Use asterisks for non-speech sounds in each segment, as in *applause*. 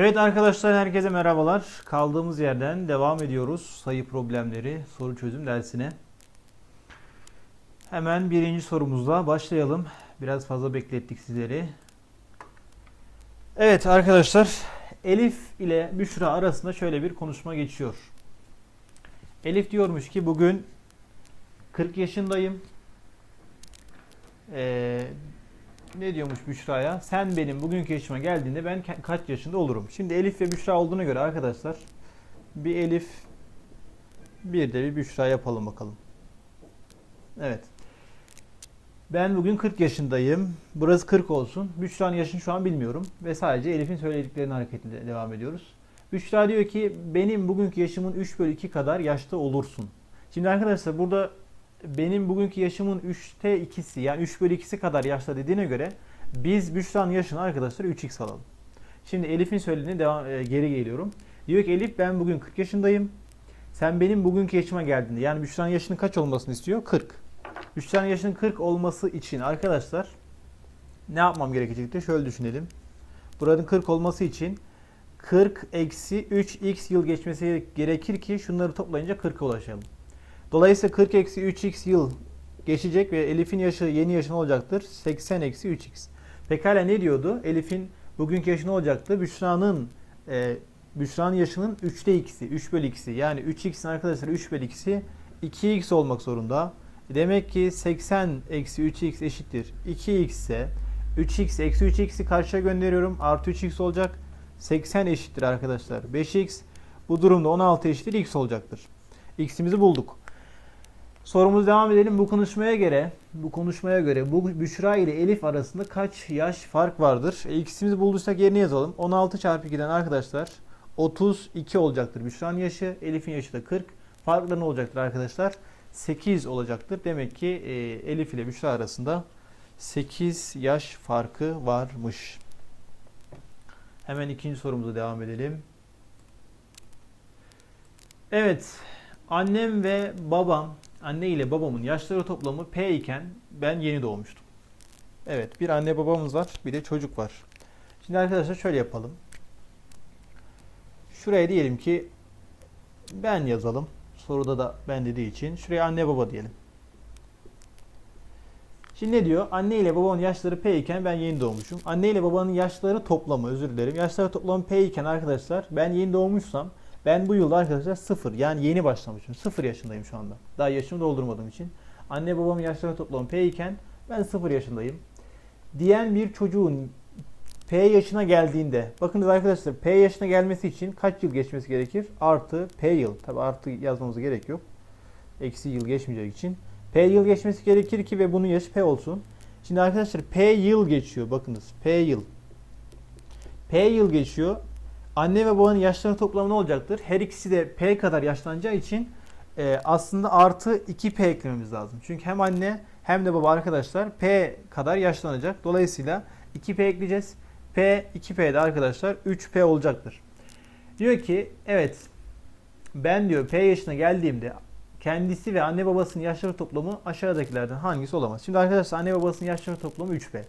Evet arkadaşlar herkese merhabalar. Kaldığımız yerden devam ediyoruz sayı problemleri soru çözüm dersine. Hemen birinci sorumuzla başlayalım. Biraz fazla beklettik sizleri. Evet arkadaşlar Elif ile Büşra arasında şöyle bir konuşma geçiyor. Elif diyormuş ki bugün 40 yaşındayım. Ee, ne diyormuş Büşra'ya? Sen benim bugünkü yaşıma geldiğinde ben ka- kaç yaşında olurum? Şimdi Elif ve Büşra olduğuna göre arkadaşlar bir Elif bir de bir Büşra yapalım bakalım. Evet. Ben bugün 40 yaşındayım. Burası 40 olsun. Büşra'nın yaşını şu an bilmiyorum. Ve sadece Elif'in söylediklerini hareketle devam ediyoruz. Büşra diyor ki benim bugünkü yaşımın 3 bölü 2 kadar yaşta olursun. Şimdi arkadaşlar burada benim bugünkü yaşımın 3'te 2'si yani 3 bölü 2'si kadar yaşta dediğine göre biz Büşra'nın yaşını arkadaşlar 3x alalım. Şimdi Elif'in söylediğine devam, e, geri geliyorum. Diyor ki Elif ben bugün 40 yaşındayım. Sen benim bugünkü yaşıma geldiğinde yani Büşra'nın yaşının kaç olmasını istiyor? 40. Büşra'nın yaşının 40 olması için arkadaşlar ne yapmam gerekecekti? Şöyle düşünelim. Buranın 40 olması için 40 eksi 3x yıl geçmesi gerekir ki şunları toplayınca 40'a ulaşalım. Dolayısıyla 40 eksi 3x yıl geçecek ve Elif'in yaşı yeni yaşı ne olacaktır? 80 eksi 3x. Pekala ne diyordu? Elif'in bugünkü yaşı ne olacaktı? Büşra'nın e, Büşra'nın yaşının 3'te 2'si, 3 bölü 2'si. Yani 3x'in arkadaşlar 3 bölü 2'si 2x olmak zorunda. Demek ki 80 eksi 3x eşittir 2x ise 3x eksi 3x'i karşıya gönderiyorum. Artı 3x olacak. 80 eşittir arkadaşlar. 5x. Bu durumda 16 eşittir x olacaktır. X'imizi bulduk. Sorumuz devam edelim. Bu konuşmaya göre, bu konuşmaya göre bu Büşra ile Elif arasında kaç yaş fark vardır? E, bulduysak yerine yazalım. 16 çarpı 2'den arkadaşlar 32 olacaktır Büşra'nın yaşı. Elif'in yaşı da 40. Farkları ne olacaktır arkadaşlar? 8 olacaktır. Demek ki e, Elif ile Büşra arasında 8 yaş farkı varmış. Hemen ikinci sorumuza devam edelim. Evet, annem ve babam, anne ile babamın yaşları toplamı P iken ben yeni doğmuştum. Evet, bir anne babamız var, bir de çocuk var. Şimdi arkadaşlar şöyle yapalım. Şuraya diyelim ki ben yazalım. Soruda da ben dediği için. Şuraya anne baba diyelim. Şimdi ne diyor? Anne ile babanın yaşları P iken ben yeni doğmuşum. Anne ile babanın yaşları toplamı özür dilerim. Yaşları toplamı P iken arkadaşlar ben yeni doğmuşsam ben bu yılda arkadaşlar sıfır yani yeni başlamışım. Sıfır yaşındayım şu anda. Daha yaşımı doldurmadığım için. Anne babamın yaşları toplamı P iken ben sıfır yaşındayım. Diyen bir çocuğun P yaşına geldiğinde bakınız arkadaşlar P yaşına gelmesi için kaç yıl geçmesi gerekir? Artı P yıl. Tabi artı yazmamıza gerek yok. Eksi yıl geçmeyecek için. P yıl geçmesi gerekir ki ve bunun yaşı P olsun. Şimdi arkadaşlar P yıl geçiyor. Bakınız P yıl. P yıl geçiyor. Anne ve babanın yaşlarının toplamı ne olacaktır? Her ikisi de P kadar yaşlanacağı için e, aslında artı 2P eklememiz lazım. Çünkü hem anne hem de baba arkadaşlar P kadar yaşlanacak. Dolayısıyla 2P ekleyeceğiz. P 2P'de arkadaşlar 3P olacaktır. Diyor ki evet ben diyor P yaşına geldiğimde kendisi ve anne babasının yaşları toplamı aşağıdakilerden hangisi olamaz? Şimdi arkadaşlar anne babasının yaşları toplamı 3P.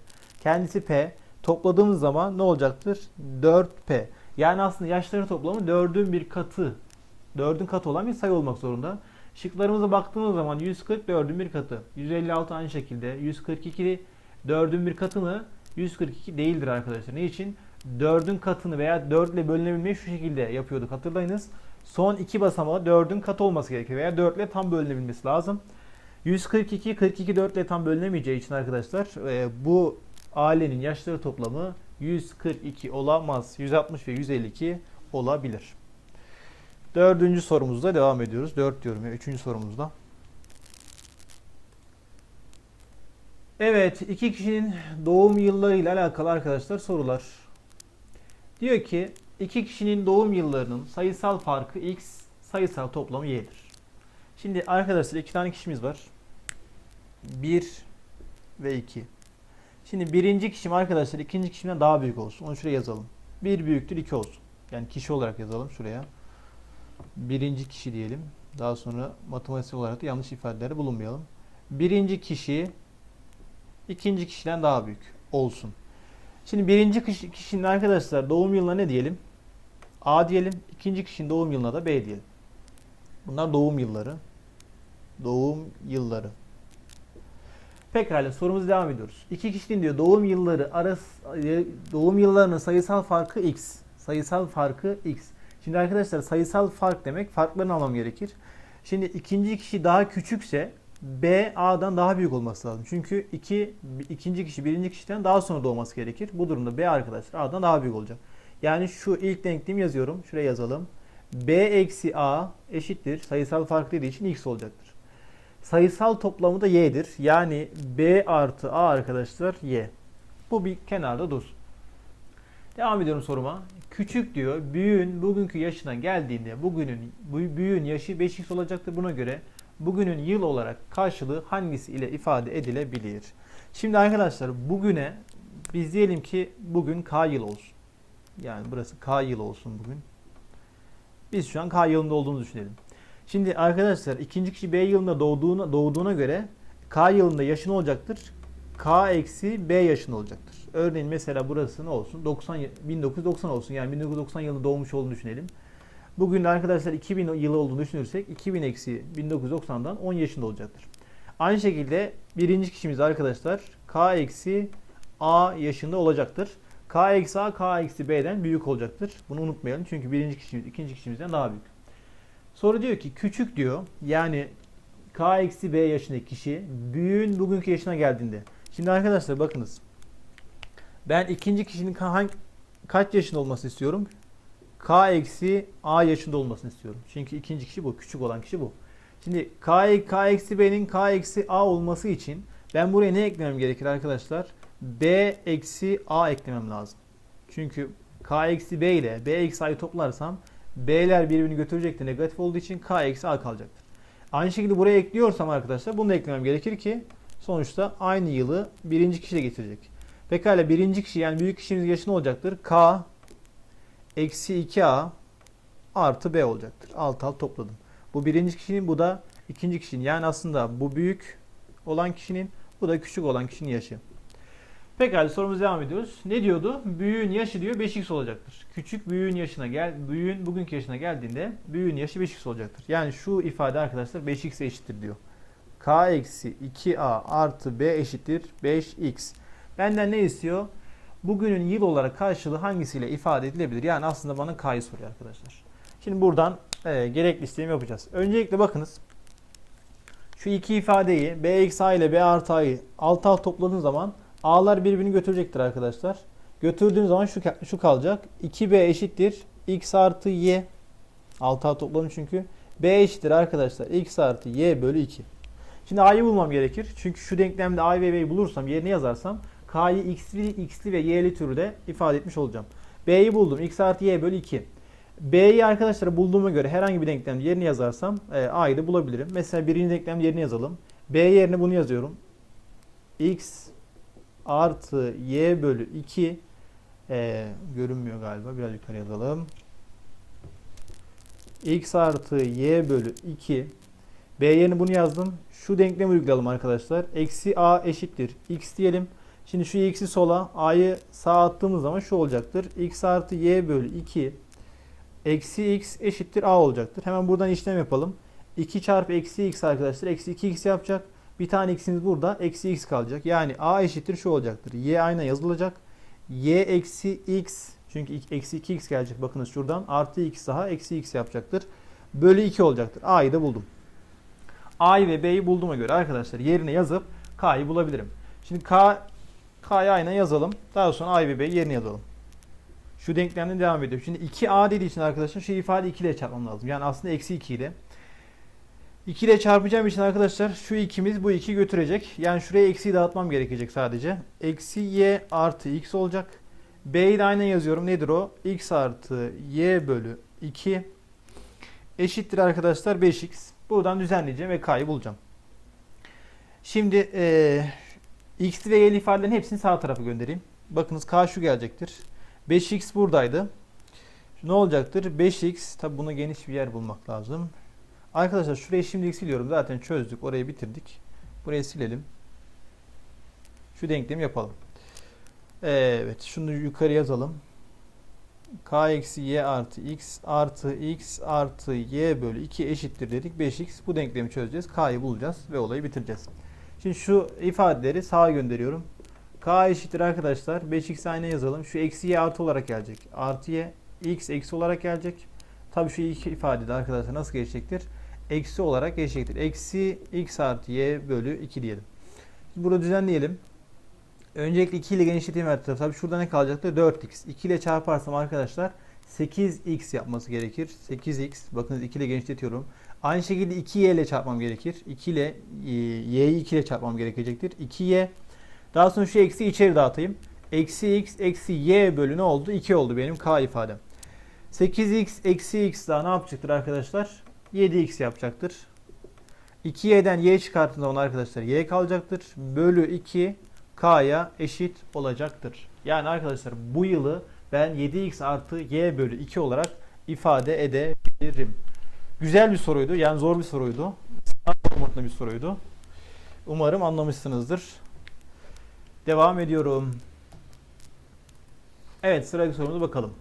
Kendisi P. Topladığımız zaman ne olacaktır? 4P. Yani aslında yaşları toplamı 4'ün bir katı. 4'ün katı olan bir sayı olmak zorunda. Şıklarımıza baktığımız zaman 140 4'ün bir katı. 156 aynı şekilde. 142 4'ün bir katını 142 değildir arkadaşlar. Ne için? 4'ün katını veya 4 ile bölünebilmeyi şu şekilde yapıyorduk hatırlayınız. Son iki basamağı 4'ün katı olması gerekiyor veya 4 ile tam bölünebilmesi lazım. 142, 42 4 ile tam bölünemeyeceği için arkadaşlar e, bu ailenin yaşları toplamı 142 olamaz. 160 ve 152 olabilir. Dördüncü sorumuzda devam ediyoruz. 4 diyorum ya. Üçüncü sorumuzda. Evet, iki kişinin doğum yılları ile alakalı arkadaşlar sorular. Diyor ki iki kişinin doğum yıllarının sayısal farkı x, sayısal toplamı y'dir. Şimdi arkadaşlar iki tane kişimiz var. 1 ve 2. Şimdi birinci kişim arkadaşlar ikinci kişimden daha büyük olsun. Onu şuraya yazalım. 1 büyüktür 2 olsun. Yani kişi olarak yazalım şuraya. Birinci kişi diyelim. Daha sonra matematik olarak da yanlış ifadelerde bulunmayalım. Birinci kişi ikinci kişiden daha büyük olsun. Şimdi birinci kişi, kişinin arkadaşlar doğum yılına ne diyelim? A diyelim. İkinci kişinin doğum yılına da B diyelim. Bunlar doğum yılları. Doğum yılları. Pekala sorumuza devam ediyoruz. İki kişinin diyor doğum yılları arası doğum yıllarının sayısal farkı x. Sayısal farkı x. Şimdi arkadaşlar sayısal fark demek farklarını almam gerekir. Şimdi ikinci kişi daha küçükse B A'dan daha büyük olması lazım. Çünkü iki, ikinci kişi birinci kişiden daha sonra doğması gerekir. Bu durumda B arkadaşlar A'dan daha büyük olacak. Yani şu ilk denklem yazıyorum. Şuraya yazalım. B eksi A eşittir. Sayısal fark dediği için x olacaktır. Sayısal toplamı da y'dir. Yani B artı A arkadaşlar y. Bu bir kenarda dursun. Devam ediyorum soruma. Küçük diyor. Büyüğün bugünkü yaşına geldiğinde bugünün bu büyüğün yaşı 5x olacaktır. Buna göre bugünün yıl olarak karşılığı hangisi ile ifade edilebilir? Şimdi arkadaşlar bugüne biz diyelim ki bugün K yıl olsun. Yani burası K yıl olsun bugün. Biz şu an K yılında olduğunu düşünelim. Şimdi arkadaşlar ikinci kişi B yılında doğduğuna, doğduğuna göre K yılında yaşı ne olacaktır? K eksi B yaşında olacaktır. Örneğin mesela burası ne olsun? 90, 1990 olsun. Yani 1990 yılında doğmuş olduğunu düşünelim. Bugün de arkadaşlar 2000 yılı olduğunu düşünürsek 2000 eksi 1990'dan 10 yaşında olacaktır. Aynı şekilde birinci kişimiz arkadaşlar K eksi A yaşında olacaktır. K eksi A, K eksi B'den büyük olacaktır. Bunu unutmayalım çünkü birinci kişimiz ikinci kişimizden daha büyük. Soru diyor ki küçük diyor yani K eksi B yaşındaki kişi büyüğün bugünkü yaşına geldiğinde. Şimdi arkadaşlar bakınız. Ben ikinci kişinin hangi, kaç yaşında olmasını istiyorum? K eksi A yaşında olmasını istiyorum. Çünkü ikinci kişi bu. Küçük olan kişi bu. Şimdi K, K eksi B'nin K eksi A olması için ben buraya ne eklemem gerekir arkadaşlar? B eksi A eklemem lazım. Çünkü K eksi B ile B eksi A'yı toplarsam B'ler birbirini götürecektir negatif olduğu için K eksi A kalacaktır. Aynı şekilde buraya ekliyorsam arkadaşlar bunu da eklemem gerekir ki sonuçta aynı yılı birinci kişi de getirecek. Pekala birinci kişi yani büyük kişimiz yaşı ne olacaktır? K eksi 2A artı B olacaktır. Alt alt topladım. Bu birinci kişinin bu da ikinci kişinin yani aslında bu büyük olan kişinin bu da küçük olan kişinin yaşı. Pekala sorumuza devam ediyoruz. Ne diyordu? Büyüğün yaşı diyor 5x olacaktır. Küçük büyüğün yaşına gel büyüğün bugünkü yaşına geldiğinde büyüğün yaşı 5x olacaktır. Yani şu ifade arkadaşlar 5x eşittir diyor. k eksi 2a artı b eşittir 5x. Benden ne istiyor? Bugünün yıl olarak karşılığı hangisiyle ifade edilebilir? Yani aslında bana k'yı soruyor arkadaşlar. Şimdi buradan e, gerekli işlemi yapacağız. Öncelikle bakınız. Şu iki ifadeyi b eksi a ile b artı a'yı alt alt topladığın zaman A'lar birbirini götürecektir arkadaşlar. Götürdüğüm zaman şu, şu kalacak. 2B eşittir. X artı Y. 6 A topladım çünkü. B eşittir arkadaşlar. X artı Y bölü 2. Şimdi A'yı bulmam gerekir. Çünkü şu denklemde A ve B'yi bulursam yerine yazarsam K'yı X'li, X'li ve Y'li türde ifade etmiş olacağım. B'yi buldum. X artı Y bölü 2. B'yi arkadaşlar bulduğuma göre herhangi bir denklemde yerine yazarsam e, A'yı da bulabilirim. Mesela birinci denklem yerine yazalım. B yerine bunu yazıyorum. X artı y bölü 2 e, görünmüyor galiba. Biraz yukarı yazalım. x artı y bölü 2 b yerine bunu yazdım. Şu denklemi uygulayalım arkadaşlar. Eksi a eşittir x diyelim. Şimdi şu x'i sola a'yı sağa attığımız zaman şu olacaktır. x artı y bölü 2 eksi x eşittir a olacaktır. Hemen buradan işlem yapalım. 2 çarpı eksi x arkadaşlar. Eksi 2x yapacak. Bir tane x'imiz burada. Eksi x kalacak. Yani a eşittir şu olacaktır. y aynen yazılacak. y eksi x çünkü eksi 2x gelecek. Bakınız şuradan. Artı x daha eksi x yapacaktır. Bölü 2 olacaktır. a'yı da buldum. a'yı ve b'yi bulduğuma göre arkadaşlar yerine yazıp k'yı bulabilirim. Şimdi k k'yı aynen yazalım. Daha sonra a'yı ve b'yi yerine yazalım. Şu denklemden devam ediyorum. Şimdi 2a dediği için arkadaşlar şu ifade 2 ile çarpmam lazım. Yani aslında eksi 2 ile. 2 ile çarpacağım için arkadaşlar şu ikimiz bu 2 götürecek. Yani şuraya eksiyi dağıtmam gerekecek sadece. Eksi y artı x olacak. B'yi de aynen yazıyorum. Nedir o? x artı y bölü 2 eşittir arkadaşlar 5x. Buradan düzenleyeceğim ve k'yı bulacağım. Şimdi e, x ve y'li ifadelerin hepsini sağ tarafa göndereyim. Bakınız k şu gelecektir. 5x buradaydı. Ne olacaktır? 5x tabi buna geniş bir yer bulmak lazım. Arkadaşlar şurayı şimdilik siliyorum. Zaten çözdük. Orayı bitirdik. Burayı silelim. Şu denklemi yapalım. Evet. Şunu yukarı yazalım. k eksi y artı x artı x artı y bölü 2 eşittir dedik 5x. Bu denklemi çözeceğiz. K'yı bulacağız ve olayı bitireceğiz. Şimdi şu ifadeleri sağa gönderiyorum. K eşittir arkadaşlar. 5x aynı yazalım. Şu eksi y artı olarak gelecek. Artı y x eksi olarak gelecek. Tabii şu iki ifadede arkadaşlar nasıl geçecektir? Eksi olarak geçecektir. Eksi x artı y bölü 2 diyelim. Şimdi burada düzenleyelim. Öncelikle 2 ile genişleteyim her tarafı. Tabii şurada ne kalacaktı? 4x. 2 ile çarparsam arkadaşlar 8x yapması gerekir. 8x. Bakınız 2 ile genişletiyorum. Aynı şekilde 2y ile çarpmam gerekir. 2 ile e, y'yi 2 ile çarpmam gerekecektir. 2y. Daha sonra şu eksi içeri dağıtayım. Eksi x eksi y bölü ne oldu? 2 oldu benim k ifadem. 8x eksi x daha ne yapacaktır arkadaşlar? 7x yapacaktır. 2y'den y çıkarttığım zaman arkadaşlar y kalacaktır. Bölü 2 k'ya eşit olacaktır. Yani arkadaşlar bu yılı ben 7x artı y bölü 2 olarak ifade edebilirim. Güzel bir soruydu. Yani zor bir soruydu. Sınav bir soruydu. Umarım anlamışsınızdır. Devam ediyorum. Evet sıradaki sorumuza bakalım.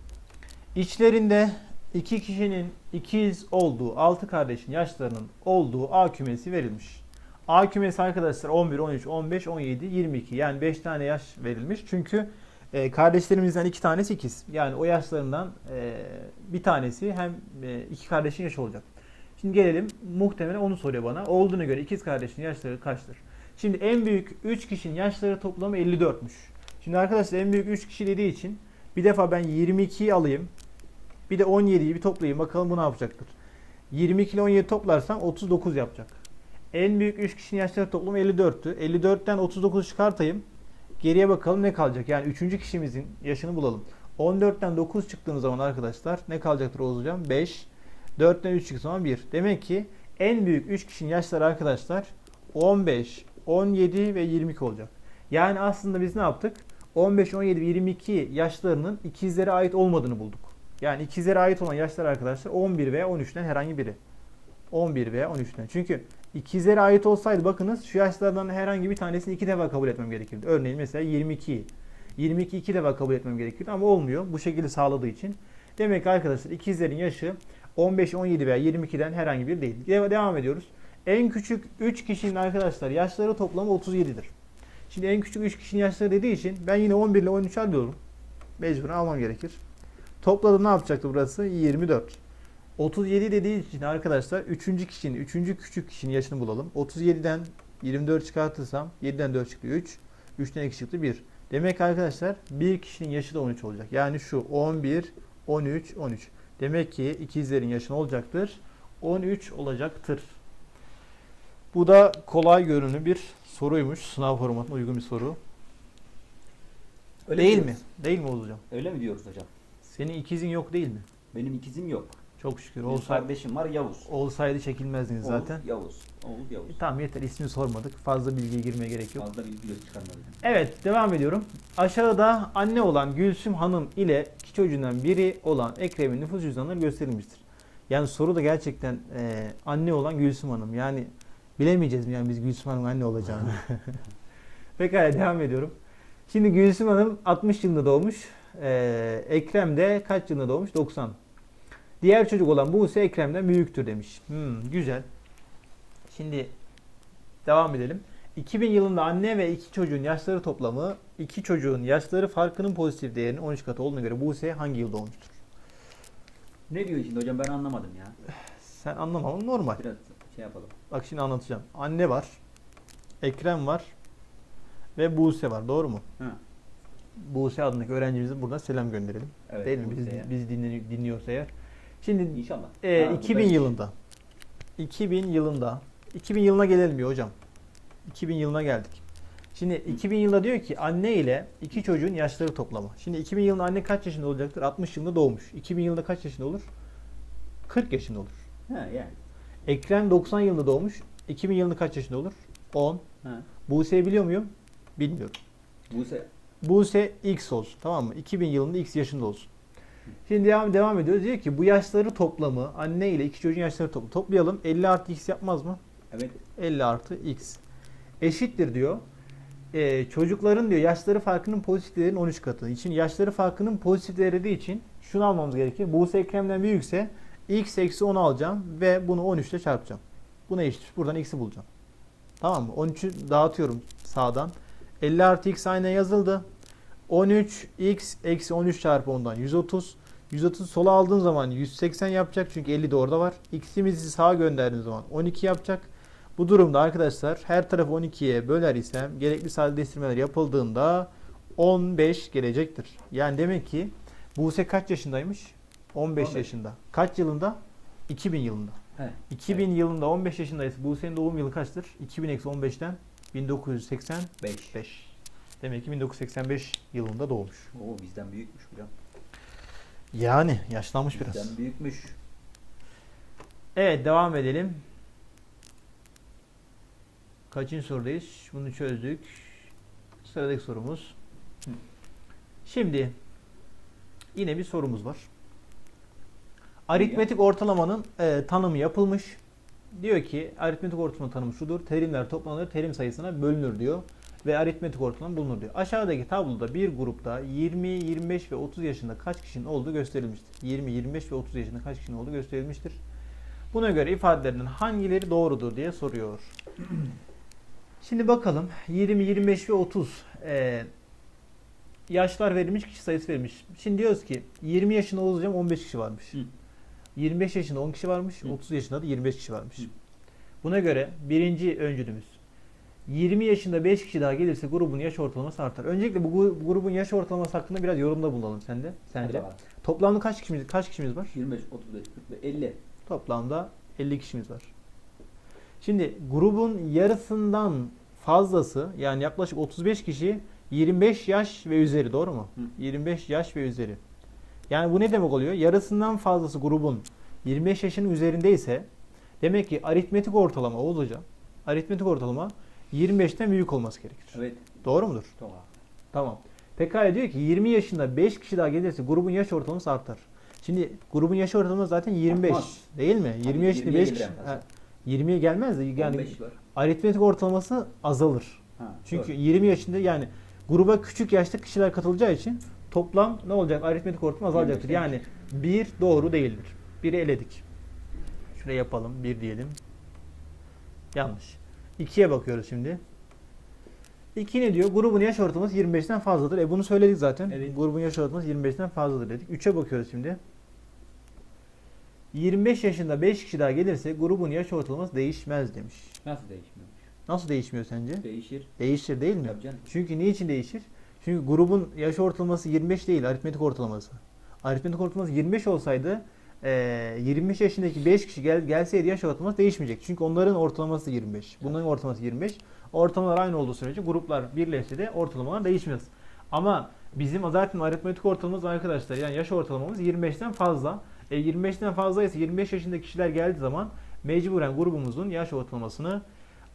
İçlerinde iki kişinin ikiz olduğu, altı kardeşin yaşlarının olduğu A kümesi verilmiş. A kümesi arkadaşlar 11, 13, 15, 17, 22 yani 5 tane yaş verilmiş. Çünkü e, kardeşlerimizden iki tanesi ikiz. Yani o yaşlarından e, bir tanesi hem e, iki kardeşin yaşı olacak. Şimdi gelelim muhtemelen onu soruyor bana. Olduğuna göre ikiz kardeşin yaşları kaçtır? Şimdi en büyük 3 kişinin yaşları toplamı 54'müş. Şimdi arkadaşlar en büyük 3 kişi dediği için bir defa ben 22'yi alayım. Bir de 17'yi bir toplayayım. Bakalım bu ne yapacaktır. 22 ile 17 toplarsam 39 yapacak. En büyük 3 kişinin yaşları toplamı 54'tü. 54'ten 39 çıkartayım. Geriye bakalım ne kalacak. Yani 3. kişimizin yaşını bulalım. 14'ten 9 çıktığımız zaman arkadaşlar ne kalacaktır Oğuz hocam? 5. 4'ten 3 çıktığı zaman 1. Demek ki en büyük 3 kişinin yaşları arkadaşlar 15, 17 ve 22 olacak. Yani aslında biz ne yaptık? 15, 17 ve 22 yaşlarının ikizlere ait olmadığını bulduk. Yani ikizlere ait olan yaşlar arkadaşlar 11 veya 13'ten herhangi biri. 11 veya 13'ten. Çünkü ikizlere ait olsaydı bakınız şu yaşlardan herhangi bir tanesini iki defa kabul etmem gerekirdi. Örneğin mesela 22. 22 iki defa kabul etmem gerekirdi ama olmuyor. Bu şekilde sağladığı için. Demek ki arkadaşlar ikizlerin yaşı 15, 17 veya 22'den herhangi bir değil. Deva- Devam ediyoruz. En küçük 3 kişinin arkadaşlar yaşları toplamı 37'dir. Şimdi en küçük 3 kişinin yaşları dediği için ben yine 11 ile 13 alıyorum. Mecburen almam gerekir. Topladım ne yapacaktı burası? 24. 37 dediği için arkadaşlar 3. kişinin, 3. küçük kişinin yaşını bulalım. 37'den 24 çıkartırsam 7'den 4 çıktı 3. 3'ten 2 çıktı 1. Demek ki arkadaşlar bir kişinin yaşı da 13 olacak. Yani şu 11, 13, 13. Demek ki ikizlerin yaşı ne olacaktır? 13 olacaktır. Bu da kolay görünümlü bir soruymuş. Sınav formatına uygun bir soru. Öyle değil mi? Değil mi hocam? Öyle mi diyoruz hocam? Senin ikizin yok değil mi? Benim ikizim yok. Çok şükür. Bir Olsaydı, kardeşim var Yavuz. olsaydı çekilmezdiniz zaten. Oğuz, Yavuz. Oğuz Yavuz. E, tamam yeter ismini sormadık. Fazla bilgiye girmeye gerek yok. Fazla bilgi çıkarmadım. Evet devam ediyorum. Aşağıda anne olan Gülsüm Hanım ile iki çocuğundan biri olan Ekrem'in nüfus cüzdanları gösterilmiştir. Yani soru da gerçekten e, anne olan Gülsüm Hanım. Yani bilemeyeceğiz mi yani biz Gülsüm Hanım'ın anne olacağını. *laughs* Pekala devam ediyorum. Şimdi Gülsüm Hanım 60 yılında doğmuş. E, Ekrem de kaç yılında doğmuş? 90. Diğer çocuk olan Buse Ekrem'den büyüktür demiş. Hmm, güzel. Şimdi devam edelim. 2000 yılında anne ve iki çocuğun yaşları toplamı iki çocuğun yaşları farkının pozitif değerinin 13 katı olduğuna göre Buse hangi yıl doğmuştur? Ne diyor şimdi hocam ben anlamadım ya. Sen anlamaman normal. Biraz şey yapalım. Bak şimdi anlatacağım. Anne var, Ekrem var ve Buse var. Doğru mu? Ha. Buse adındaki öğrencimize buradan selam gönderelim. Evet. Değil mi? Biz, Buse'ye. biz dinle- dinliyorsa eğer. Şimdi İnşallah. e, Ha, 2000 buradaymış. yılında 2000 yılında 2000 yılına gelemiyor hocam. 2000 yılına geldik. Şimdi 2000 yılda diyor ki anne ile iki çocuğun yaşları toplamı. Şimdi 2000 yılında anne kaç yaşında olacaktır? 60 yılında doğmuş. 2000 yılında kaç yaşında olur? 40 yaşında olur. Ha yani. Ekrem 90 yılında doğmuş. 2000 yılında kaç yaşında olur? 10. Ha. Buse'yi biliyor muyum? Bilmiyorum. Buse Buse X olsun. Tamam mı? 2000 yılında X yaşında olsun. Şimdi devam, devam ediyoruz. Diyor ki bu yaşları toplamı anne ile iki çocuğun yaşları toplamı. Toplayalım. 50 artı X yapmaz mı? evet 50 artı X. Eşittir diyor. Ee, çocukların diyor yaşları farkının pozitif değerinin 13 katı. için yaşları farkının pozitif değeri dediği için şunu almamız gerekir. Buse Ekrem'den büyükse x eksi 10 alacağım ve bunu 13 ile çarpacağım. Buna eşittir. Buradan x'i bulacağım. Tamam mı? 13'ü dağıtıyorum sağdan. 50 artı x aynı yazıldı. 13 x eksi 13 çarpı 10'dan 130. 130 sola aldığım zaman 180 yapacak çünkü 50 de orada var. X'imizi sağa gönderdiğim zaman 12 yapacak. Bu durumda arkadaşlar her tarafı 12'ye böler isem gerekli sadeleştirmeler yapıldığında 15 gelecektir. Yani demek ki Buse kaç yaşındaymış? 15, 15. yaşında. Kaç yılında? 2000 yılında. He. 2000 yılında 15 yaşındaysa Buse'nin doğum yılı kaçtır? 2000 eksi 15'ten 1985. 5. Demek ki 1985 yılında doğmuş. Oo bizden büyükmüş hocam. Yani yaşlanmış biraz. Bizden büyükmüş. Evet devam edelim. Kaçıncı sorudayız? Bunu çözdük. Sıradaki sorumuz. Şimdi yine bir sorumuz var. Aritmetik ortalamanın e, tanımı yapılmış. Diyor ki aritmetik ortalama tanımı şudur. Terimler toplanır, terim sayısına bölünür diyor. Ve aritmetik ortalama bulunur diyor. Aşağıdaki tabloda bir grupta 20, 25 ve 30 yaşında kaç kişinin olduğu gösterilmiştir. 20, 25 ve 30 yaşında kaç kişinin olduğu gösterilmiştir. Buna göre ifadelerinin hangileri doğrudur diye soruyor. *clears throat* Şimdi bakalım 20, 25 ve 30 e, yaşlar verilmiş, kişi sayısı verilmiş. Şimdi diyoruz ki 20 yaşında olacağım 15 kişi varmış. Hı. 25 yaşında 10 kişi varmış, Hı. 30 yaşında da 25 kişi varmış. Hı. Buna göre birinci öncülümüz 20 yaşında 5 kişi daha gelirse grubun yaş ortalaması artar. Öncelikle bu gru- grubun yaş ortalaması hakkında biraz yorumda bulunalım sende. Hadi Sence? bakalım. Toplamda kaç kişimiz kaç kişimiz var? 25, 35, 40 ve 50. Toplamda 50 kişimiz var. Şimdi grubun yarısından fazlası yani yaklaşık 35 kişi 25 yaş ve üzeri doğru mu? Hı. 25 yaş ve üzeri. Yani bu ne demek oluyor? Yarısından fazlası grubun 25 yaşının üzerindeyse demek ki aritmetik ortalama Oğuz Hocam aritmetik ortalama 25'ten büyük olması gerekir. Evet. Doğru mudur? Doğru. Tamam. Pekala diyor ki 20 yaşında 5 kişi daha gelirse grubun yaş ortalaması artar. Şimdi grubun yaş ortalaması zaten 25 Artmaz. değil mi? 20 Tabii, yaşında 20'ye 5 gelir kişi. ha, 20'ye gelmez de yani 15 var. aritmetik ortalaması azalır. Ha, Çünkü doğru. 20 yaşında yani gruba küçük yaşta kişiler katılacağı için toplam ne olacak? Aritmetik ortalama azalacaktır. 25'e Yani 1 doğru değildir. 1'i eledik. Şuraya yapalım. 1 diyelim. Yanlış. 2'ye bakıyoruz şimdi. 2 ne diyor? Grubun yaş ortalaması 25'ten fazladır. E bunu söyledik zaten. Evet. Grubun yaş ortalaması 25'ten fazladır dedik. 3'e bakıyoruz şimdi. 25 yaşında 5 kişi daha gelirse grubun yaş ortalaması değişmez demiş. Nasıl değişmiyormuş? Nasıl değişmiyor sence? Değişir. Değişir değil mi? Tabii canım. Çünkü niçin değişir? Çünkü grubun yaş ortalaması 25 değil, aritmetik ortalaması. Aritmetik ortalaması 25 olsaydı eee, 25 yaşındaki 5 kişi gel, gelseydi yaş ortalaması değişmeyecek. Çünkü onların ortalaması 25. Bunların ortalaması 25. Ortalamalar aynı olduğu sürece gruplar birleşse de ortalamalar değişmez. Ama bizim zaten aritmetik ortalamamız arkadaşlar yani yaş ortalamamız 25'ten fazla. E 25'ten fazlaysa 25 yaşındaki kişiler geldiği zaman mecburen grubumuzun yaş ortalamasını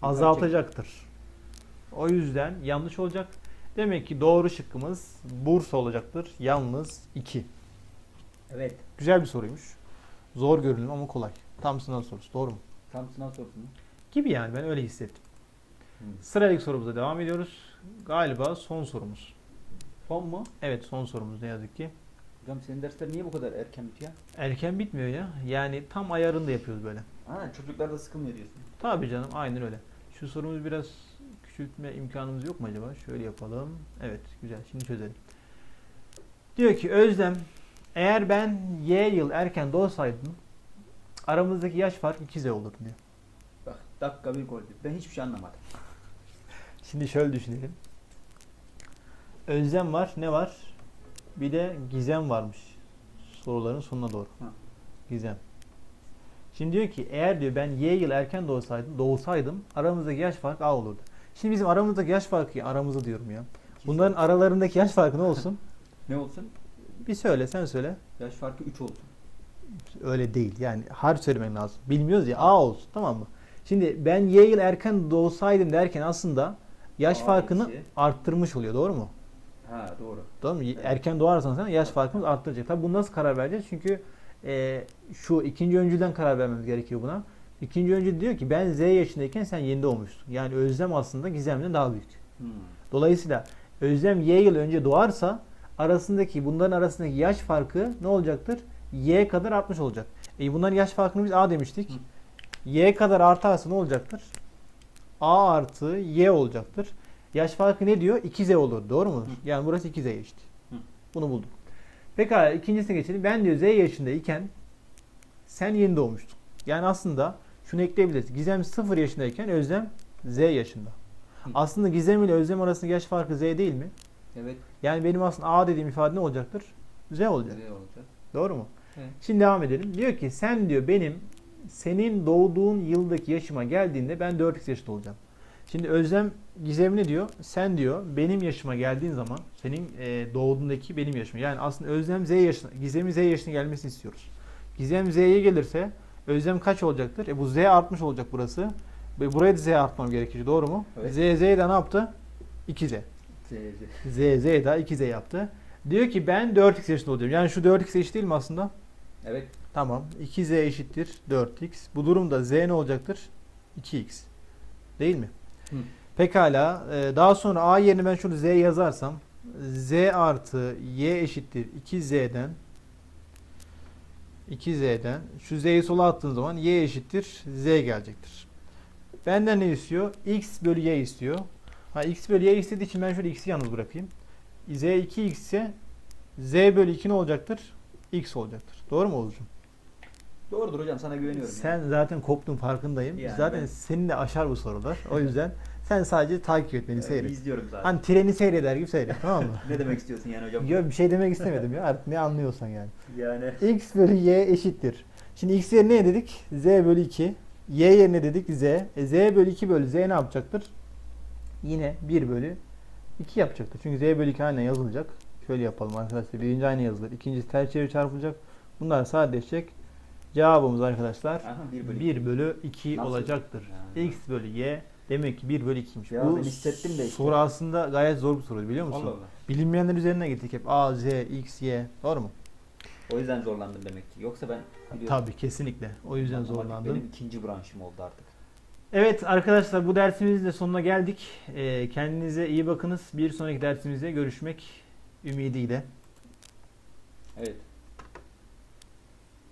azaltacaktır. O yüzden yanlış olacak. Demek ki doğru şıkkımız Bursa olacaktır. Yalnız 2. Evet. Güzel bir soruymuş. Zor görünüm ama kolay. Tam sınav sorusu. Doğru mu? Tam sınav sorusu mu? Gibi yani ben öyle hissettim. Hı. Sıradaki sorumuza devam ediyoruz. Galiba son sorumuz. Son mu? Evet son sorumuz ne yazık ki. Hocam senin dersler niye bu kadar erken bitiyor? Erken bitmiyor ya. Yani tam ayarında yapıyoruz böyle. Ha çocuklar da sıkılmıyor diyorsun. Tabii canım aynen öyle. Şu sorumuzu biraz küçültme imkanımız yok mu acaba? Şöyle yapalım. Evet güzel şimdi çözelim. Diyor ki Özlem eğer ben Y yıl erken doğsaydım aramızdaki yaş fark 2Z olurdu diyor. Bak dakika bir gol. Ben hiçbir şey anlamadım. *laughs* Şimdi şöyle düşünelim. Özlem var ne var? Bir de Gizem varmış. Soruların sonuna doğru. Ha. Gizem. Şimdi diyor ki eğer diyor ben Y yıl erken doğsaydım, doğsaydım aramızdaki yaş farkı A olurdu. Şimdi bizim aramızdaki yaş farkı aramızı diyorum ya. Bunların aralarındaki yaş farkı ne olsun? *laughs* Ne olsun? Bir söyle sen söyle. Yaş farkı 3 olsun. Öyle değil yani harf söylemen lazım. Bilmiyoruz ya A olsun tamam mı? Şimdi ben Y yıl erken doğsaydım derken aslında yaş A farkını eksi. arttırmış oluyor doğru mu? Ha doğru. Doğru mu? Erken doğarsan sen yaş farkımız arttıracak. Tabi bunu nasıl karar vereceğiz? Çünkü e, şu ikinci öncülden karar vermemiz gerekiyor buna. İkinci öncül diyor ki ben Z yaşındayken sen yeni doğmuşsun. Yani Özlem aslında Gizem'den daha büyük. Hmm. Dolayısıyla Özlem Y yıl önce doğarsa arasındaki bunların arasındaki yaş farkı ne olacaktır? Y kadar artmış olacak. E bunların yaş farkını biz A demiştik. Hı. Y kadar artarsa ne olacaktır? A artı Y olacaktır. Yaş farkı ne diyor? 2Z olur. Doğru? Hı. Yani burası 2Z işte. Hı. Bunu bulduk. Pekala ikincisine geçelim. Ben diyor Z yaşındayken sen yeni doğmuştun. Yani aslında şunu ekleyebiliriz. Gizem 0 yaşındayken Özlem Z yaşında. Aslında Gizem ile Özlem arasındaki yaş farkı Z değil mi? Evet. Yani benim aslında A dediğim ifade ne olacaktır? Z olacak. Nereye olacak? Doğru mu? Evet. Şimdi devam edelim. Diyor ki sen diyor benim senin doğduğun yıldaki yaşıma geldiğinde ben 4x yaşında olacağım. Şimdi Özlem Gizem ne diyor? Sen diyor benim yaşıma geldiğin zaman senin e, doğduğundaki benim yaşım. Yani aslında Özlem Z yaşına, Gizem'in Z yaşına gelmesini istiyoruz. Gizem Z'ye gelirse Özlem kaç olacaktır? E bu Z artmış olacak burası. Ve buraya da Z artmam gerekiyor. Doğru mu? Evet. Z Z de ne yaptı? 2Z. Z, Z. Z Z daha 2Z yaptı. Diyor ki ben 4x yaşında olacağım. Yani şu 4x eşit değil mi aslında? Evet. Tamam. 2z eşittir 4x. Bu durumda z ne olacaktır? 2x. Değil mi? Hı. Pekala. Ee, daha sonra a yerine ben şunu z yazarsam z artı y eşittir 2z'den 2z'den şu z'yi sola attığın zaman y eşittir z gelecektir. Benden ne istiyor? x bölü y istiyor. Ha x bölü y istediği için ben şöyle x'i yalnız bırakayım. z 2x ise z bölü 2 ne olacaktır? x olacaktır. Doğru mu Oğuzcuğum? Doğrudur hocam sana güveniyorum. Sen zaten koptun farkındayım. Yani zaten ben- seni de aşar bu sorular. O yüzden sen sadece takip et beni ya. seyret. İzliyorum zaten. Hani treni seyreder gibi seyret tamam mı? *laughs* ne demek istiyorsun yani hocam? Yok bir şey demek istemedim ya artık ne anlıyorsan yani. Yani x bölü y eşittir. Şimdi x yerine ne dedik? z bölü 2. y yerine dedik z. E, z bölü 2 bölü z ne yapacaktır? Yine 1 bölü 2 yapacaktır. Çünkü z bölü 2 aynen yazılacak. Şöyle yapalım arkadaşlar. Birinci aynı yazılır. İkincisi ters çevir çarpılacak. Bunlar sadeleşecek. Cevabımız arkadaşlar Aha, 1 bölü 1 bölü 2 Nasıl? olacaktır. Ya. X bölü Y demek ki 1 bölü 2'ymiş. Ya Bu ben hissettim de işte. soru aslında gayet zor bir soru biliyor musun? Allah Allah. Bilinmeyenler üzerine gittik hep. A, Z, X, Y. Doğru mu? O yüzden zorlandım demek ki. Yoksa ben biliyorum. Tabii kesinlikle. O yüzden Matematik zorlandım. Benim ikinci branşım oldu artık. Evet arkadaşlar bu dersimizin de sonuna geldik. Ee, kendinize iyi bakınız. Bir sonraki dersimizde görüşmek ümidiyle. Evet.